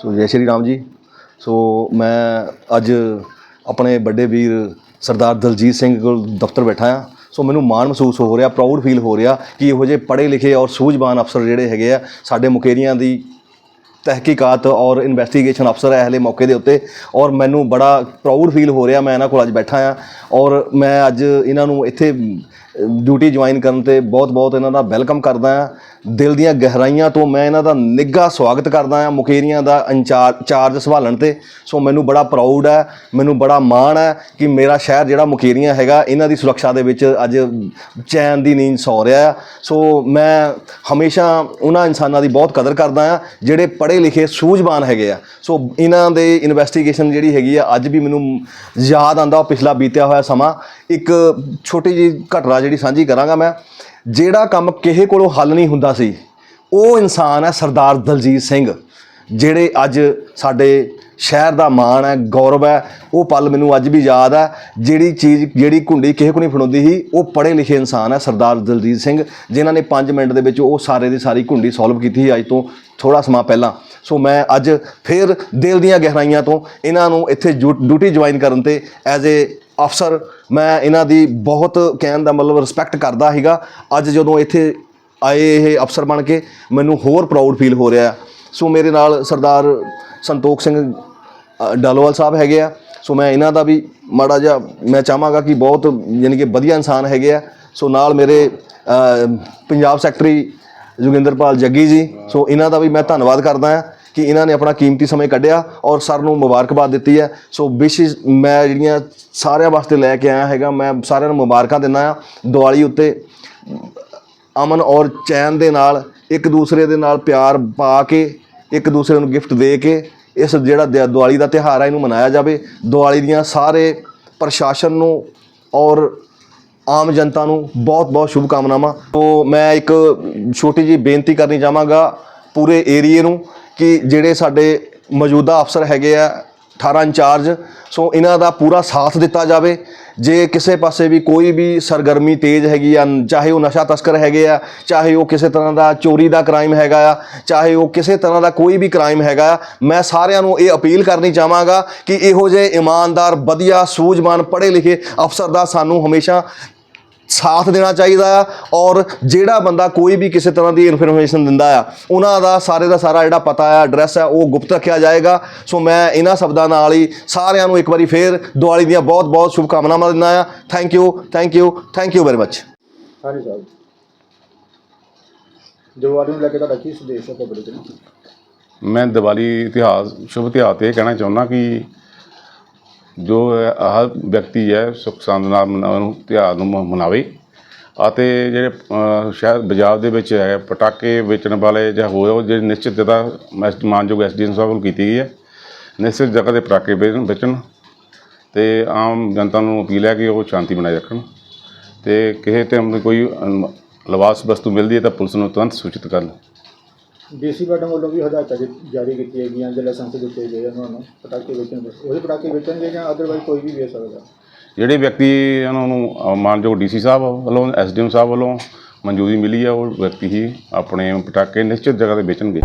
ਸੋ ਜੈ ਸ਼੍ਰੀ ਰਾਮ ਜੀ। ਸੋ ਮੈਂ ਅੱਜ ਆਪਣੇ ਵੱਡੇ ਵੀਰ ਸਰਦਾਰ ਦਲਜੀਤ ਸਿੰਘ ਕੋਲ ਦਫ਼ਤਰ ਬੈਠਾ ਆ ਸੋ ਮੈਨੂੰ ਮਾਣ ਮਹਿਸੂਸ ਹੋ ਰਿਹਾ ਪ੍ਰਾਊਡ ਫੀਲ ਹੋ ਰਿਹਾ ਕਿ ਇਹੋ ਜਿਹੇ ਪੜ੍ਹੇ ਲਿਖੇ ਔਰ ਸੂਝਵਾਨ ਅਫਸਰ ਜਿਹੜੇ ਹੈਗੇ ਆ, ਸਾਡੇ ਮੁਕੇਰੀਆਂ ਦੀ ਤਹਿਕੀਕਾਤ ਔਰ ਇਨਵੈਸਟੀਗੇਸ਼ਨ ਅਫਸਰ ਹੈ ਹਲੇ ਮੌਕੇ ਦੇ ਉੱਤੇ। ਔਰ ਮੈਨੂੰ ਬੜਾ ਪ੍ਰਾਊਡ ਫੀਲ ਹੋ ਰਿਹਾ, ਮੈਂ ਇਹਨਾਂ ਕੋਲ ਅੱਜ ਬੈਠਾ ਆ ਔਰ ਮੈਂ ਅੱਜ ਇਹਨਾਂ ਨੂੰ ਇੱਥੇ ਡਿਊਟੀ ਜੁਆਇਨ ਕਰਨ ਤੇ ਬਹੁਤ-ਬਹੁਤ ਇਹਨਾਂ ਦਾ ਵੈਲਕਮ ਕਰਦਾ ਆ ਦਿਲ ਦੀਆਂ ਗਹਿਰਾਈਆਂ ਤੋਂ ਮੈਂ ਇਹਨਾਂ ਦਾ ਨਿੱਘਾ ਸਵਾਗਤ ਕਰਦਾ ਆ ਮੁਕੇਰੀਆਂ ਦਾ ਇੰਚਾਰਜ, ਚਾਰਜ ਸੰਭਾਲਣ ਤੇ। ਸੋ ਮੈਨੂੰ ਬੜਾ ਪ੍ਰਾਊਡ ਹੈ, ਮੈਨੂੰ ਬੜਾ ਮਾਣ ਹੈ ਕਿ ਮੇਰਾ ਸ਼ਹਿਰ ਜਿਹੜਾ ਮੁਕੇਰੀਆਂ ਹੈਗਾ, ਇਹਨਾਂ ਦੀ ਸੁਰੱਖਿਆ ਦੇ ਵਿੱਚ ਅੱਜ ਚੈਨ ਦੀ ਨੀਂਦ ਸੌ ਰਿਹਾ ਆ ਸੋ ਮੈਂ ਹਮੇਸ਼ਾ ਉਹਨਾਂ ਇਨਸਾਨਾਂ ਦੀ ਬਹੁਤ ਕਦਰ ਕਰਦਾ ਆ ਜਿਹੜੇ ਪੜ੍ਹੇ ਲਿਖੇ ਸੂਝਵਾਨ ਹੈਗੇ ਆ। ਸੋ ਇਹਨਾਂ ਦੇ ਇਨਵੈਸਟੀਗੇਸ਼ਨ ਜਿਹੜੀ ਹੈਗੀ ਆ, ਅੱਜ ਵੀ ਮੈਨੂੰ ਯਾਦ ਆਂਦਾ ਉਹ ਪਿਛਲਾ ਬੀਤਿਆ ਹੋਇਆ ਸਮਾਂ। ਇੱਕ ਛੋਟੀ ਜੀ ਘਟਨਾ ਜਿਹੜੀ ਸਾਂਝੀ ਕਰਾਂਗਾ ਮੈਂ, ਜਿਹੜਾ ਕੰਮ ਕਿਸੇ ਕੋਲੋਂ ਹੱਲ ਨਹੀਂ ਹੁੰਦਾ ਸੀ, ਉਹ ਇਨਸਾਨ ਹੈ ਸਰਦਾਰ ਦਲਜੀਤ ਸਿੰਘ, ਜਿਹੜੇ ਅੱਜ ਸਾਡੇ ਸ਼ਹਿਰ ਦਾ ਮਾਣ ਹੈ, ਗੌਰਵ ਹੈ, ਉਹ ਪਲ ਮੈਨੂੰ ਅੱਜ ਵੀ ਯਾਦ ਹੈ, ਜਿਹੜੀ ਚੀਜ਼, ਜਿਹੜੀ ਘੁੰਡੀ ਕਿਸੇ ਕੋ ਨਹੀਂ ਫੜਾਉਂਦੀ ਸੀ, ਉਹ ਪੜ੍ਹੇ ਲਿਖੇ ਇਨਸਾਨ ਹੈ ਸਰਦਾਰ ਦਲਜੀਤ ਸਿੰਘ, ਜਿਨ੍ਹਾਂ ਨੇ 5 ਮਿੰਟ ਦੇ ਵਿੱਚ ਉਹ ਸਾਰੇ ਦੀ ਸਾਰੀ ਘੁੰਡੀ ਸੋਲਵ ਕੀਤੀ ਸੀ ਅੱਜ ਤੋਂ ਥੋੜਾ ਸਮਾਂ ਪਹਿਲਾਂ। ਸੋ ਮੈਂ ਅੱਜ ਫਿਰ ਦਿਲ ਦੀਆਂ ਗਹਿਰਾਈਆਂ ਤੋਂ ਇਹਨਾਂ ਨੂੰ ਇੱਥੇ ਡਿਊਟੀ ਜੁਆਇਨ ਕਰਨ ਤੇ ਐਜ਼ ਏ ਅਫਸਰ, ਮੈਂ ਇਹਨਾਂ ਦੀ ਬਹੁਤ ਕਹਿਣ ਦਾ ਮਤਲਬ ਰਿਸਪੈਕਟ ਕਰਦਾ ਸੀਗਾ। ਅੱਜ ਜਦੋਂ ਇੱਥੇ ਆਏ ਇਹ ਅਫਸਰ ਬਣ ਕੇ, ਮੈਨੂੰ ਹੋਰ ਪ੍ਰਾਊਡ ਫੀਲ ਹੋ ਰਿਹਾ ਸੋ ਮੇਰੇ ਨਾਲ ਸਰਦਾਰ ਸੰਤੋਖ ਸਿੰਘ ਡਾਲੋਵਾਲ ਸਾਹਿਬ ਹੈਗੇ ਆ। ਸੋ ਮੈਂ ਇਹਨਾਂ ਦਾ ਵੀ ਮਾੜਾ ਜਿਹਾ, ਮੈਂ ਚਾਹਾਂਗਾ ਕਿ ਬਹੁਤ, ਯਾਨੀ ਕਿ ਵਧੀਆ ਇਨਸਾਨ ਹੈਗੇ ਆ। ਸੋ ਨਾਲ ਮੇਰੇ ਪੰਜਾਬ ਸੈਕਟਰੀ ਜੋਗਿੰਦਰਪਾਲ ਜੱਗੀ ਜੀ, ਸੋ ਇਹਨਾਂ ਦਾ ਵੀ ਮੈਂ ਧੰਨਵਾਦ ਕਰਦਾ ਹਾਂ ਕਿ ਇਹਨਾਂ ਨੇ ਆਪਣਾ ਕੀਮਤੀ ਸਮੇਂ ਕੱਢਿਆ ਔਰ ਸਰ ਨੂੰ ਮੁਬਾਰਕਬਾਦ ਦਿੱਤੀ ਹੈ। ਸੋ ਵਿਸ਼ੇਸ਼ ਮੈਂ ਜਿਹੜੀਆਂ ਸਾਰਿਆਂ ਵਾਸਤੇ ਲੈ ਕੇ ਆਇਆ ਹੈਗਾ, ਮੈਂ ਸਾਰਿਆਂ ਨੂੰ ਮੁਬਾਰਕਾਂ ਦਿੰਦਾ ਆ ਦੀਵਾਲੀ ਉੱਤੇ। ਅਮਨ ਔਰ ਚੈਨ ਦੇ ਨਾਲ, ਇੱਕ ਦੂਸਰੇ ਦੇ ਨਾਲ ਪਿਆਰ ਪਾ ਕੇ, ਇੱਕ ਦੂਸਰੇ ਨੂੰ ਗਿਫਟ ਦੇ ਕੇ ਇਸ ਜਿਹੜਾ ਦਿ- ਦੀਵਾਲੀ ਦਾ ਤਿਉਹਾਰ ਹੈ ਇਹਨੂੰ ਮਨਾਇਆ ਜਾਵੇ। ਦੀਵਾਲੀ ਦੀਆਂ ਸਾਰੇ ਪ੍ਰਸ਼ਾਸਨ ਨੂੰ ਔਰ ਆਮ ਜਨਤਾ ਨੂੰ ਬਹੁਤ-ਬਹੁਤ ਸ਼ੁਭ ਕਾਮਨਾਵਾਂ ਤੋਂ ਮੈਂ ਇੱਕ ਛੋਟੀ ਜੀ ਬੇਨਤੀ ਕਰਨੀ ਚਾਹਾਂਗਾ ਪੂਰੇ ਏਰੀਏ ਨੂੰ ਕਿ ਜਿਹੜੇ ਸਾਡੇ ਮੌਜੂਦਾ ਅਫਸਰ ਹੈਗੇ ਆ 18 ਇੰਚਾਰਜ, ਸੋ ਇਹਨਾਂ ਦਾ ਪੂਰਾ ਸਾਥ ਦਿੱਤਾ ਜਾਵੇ। ਜੇ ਕਿਸੇ ਪਾਸੇ ਵੀ ਕੋਈ ਵੀ ਸਰਗਰਮੀ ਤੇਜ਼ ਹੈਗੀ ਆ, ਚਾਹੇ ਉਹ ਨਸ਼ਾ ਤਸਕਰ ਹੈਗੇ ਆ, ਚਾਹੇ ਉਹ ਕਿਸੇ ਤਰ੍ਹਾਂ ਦਾ ਚੋਰੀ ਦਾ ਕ੍ਰਾਈਮ ਹੈਗਾ ਆ, ਚਾਹੇ ਉਹ ਕਿਸੇ ਤਰ੍ਹਾਂ ਦਾ ਕੋਈ ਵੀ ਕ੍ਰਾਈਮ ਹੈਗਾ ਆ ਮੈਂ ਸਾਰਿਆਂ ਨੂੰ ਇਹ ਅਪੀਲ ਕਰਨੀ ਚਾਹਾਂਗਾ ਕਿ ਇਹੋ ਜਿਹੇ ਇਮਾਨਦਾਰ, ਵਧੀਆ, ਸੂਝਵਾਨ ਪੜ੍ਹੇ ਲਿਖੇ ਅਫਸਰ ਦਾ ਸਾਨੂੰ ਹਮੇਸ਼ਾ ਸਾਥ ਦੇਣਾ ਚਾਹੀਦਾ ਆ ਔਰ ਜਿਹੜਾ ਬੰਦਾ ਕੋਈ ਵੀ ਕਿਸੇ ਤਰ੍ਹਾਂ ਦੀ ਇਨਫੋਰਮੇਸ਼ਨ ਦਿੰਦਾ ਆ ਉਹਨਾਂ ਦਾ ਸਾਰੇ ਦਾ ਸਾਰਾ ਜਿਹੜਾ ਪਤਾ ਆ ਐਡਰੈਸ ਆ ਉਹ ਗੁਪਤ ਰੱਖਿਆ ਜਾਏਗਾ। ਸੋ ਮੈਂ ਇਹਨਾਂ ਸ਼ਬਦਾਂ ਨਾਲ ਹੀ ਸਾਰਿਆਂ ਨੂੰ ਇੱਕ ਵਾਰੀ ਫੇਰ ਦੀਵਾਲੀ ਦੀਆਂ ਬਹੁਤ ਬਹੁਤ ਸ਼ੁਭ ਕਾਮਨਾਵਾਂ ਦਿੰਦਾ ਆ। Thank you thank you thank you very much ਹਾਂਜੀ ਸਾਹਿਬ। ਦੀਵਾਲੀ ਨੂੰ ਲੈ ਕੇ ਤੁਹਾਡਾ ਕੀ ਸੰਦੇਸ਼ ਹੈ ਨੂੰ ਮੈਂ ਦੀਵਾਲੀ ਇਤਿਹਾਸ ਸ਼ੁਭ ਇਤਿਹਾਸ ਤੇ ਇਹ ਕਹਿਣਾ ਚਾਹੁੰਦਾ ਕਿ ਜੋ ਹਰ ਵਿਅਕਤੀ ਹੈ ਸੁੱਖ ਸੰਦ ਨਾਲ ਮਨਾ- ਨੂੰ ਤਿਉਹਾਰ ਨੂੰ ਮ- ਮਨਾਵੇ। ਅਤੇ ਜਿਹੜੇ ਸ਼ਹਿਰ ਬਾਜ਼ਾਰ ਦੇ ਵਿੱਚ ਹੈ, ਪਟਾਕੇ ਵੇਚਣ ਵਾਲੇ ਜਾਂ ਹੋਰ, ਉਹ ਜਿਹੜੇ ਨਿਸ਼ਚਿਤ ਜਗ੍ਹਾ ਮੈਸ- ਮਾਨਯੋਗ ਐਸਡੀਐਮ ਸਾਹਿਬ ਵੱਲੋਂ ਕੀਤੀ ਗਈ ਹੈ, ਨਿਸ਼ਚਿਤ ਜਗ੍ਹਾ ਦੇ ਪਟਾਕੇ ਵੇਚਣ ਵੇਚਣ ਤੇ ਆਮ ਜਨਤਾ ਨੂੰ ਅਪੀਲ ਹੈ ਕਿ ਉਹ ਸ਼ਾਂਤੀ ਬਣਾਏ ਰੱਖਣ। ਤੇ ਕਿਸੇ ਤੇ ਕੋਈ ਲਵਾਸ ਵਸਤੂ ਮਿਲਦੀ ਹੈ ਤਾਂ ਪੁਲਿਸ ਨੂੰ ਤੁਰੰਤ ਸੂਚਿਤ ਕਰਨ ਡੀਸੀ ਮੈਡਮ ਵੱਲੋਂ ਵੀ ਹਦਾਇਤਾਂ ਜ- ਜਾਰੀ ਕੀਤੀਆਂ ਗਈਆਂ ਜਿਹੜੇ ਲਾਇਸੈਂਸ ਦਿੱਤੇ ਗਏ ਉਹਨਾਂ ਨੂੰ ਪਟਾਕੇ ਵੇਚਣ ਦੇ ਉਹਦੇ ਪਟਾਕੇ ਵੇਚਣਗੇ ਜਾਂ ਅਦਰਵਾਈਜ਼ ਕੋਈ ਵੀ ਵੇਚ ਸਕਦਾ? ਜਿਹੜੇ ਵਿਅਕਤੀ ਇਹਨਾਂ ਨੂੰ ਅਹ, ਮਾਨਯੋਗ ਡੀਸੀ ਸਾਹਿਬ ਵੱਲੋਂ ਐਸਡੀਐਮ ਸਾਹਿਬ ਵੱਲੋਂ ਮਨਜ਼ੂਰੀ ਮਿਲੀ ਹੈ ਉਹ ਵਿਅਕਤੀ ਹੀ ਆਪਣੇ ਪਟਾਕੇ ਨਿਸ਼ਚਿਤ ਜਗ੍ਹਾ ਤੇ ਵੇਚਣਗੇ।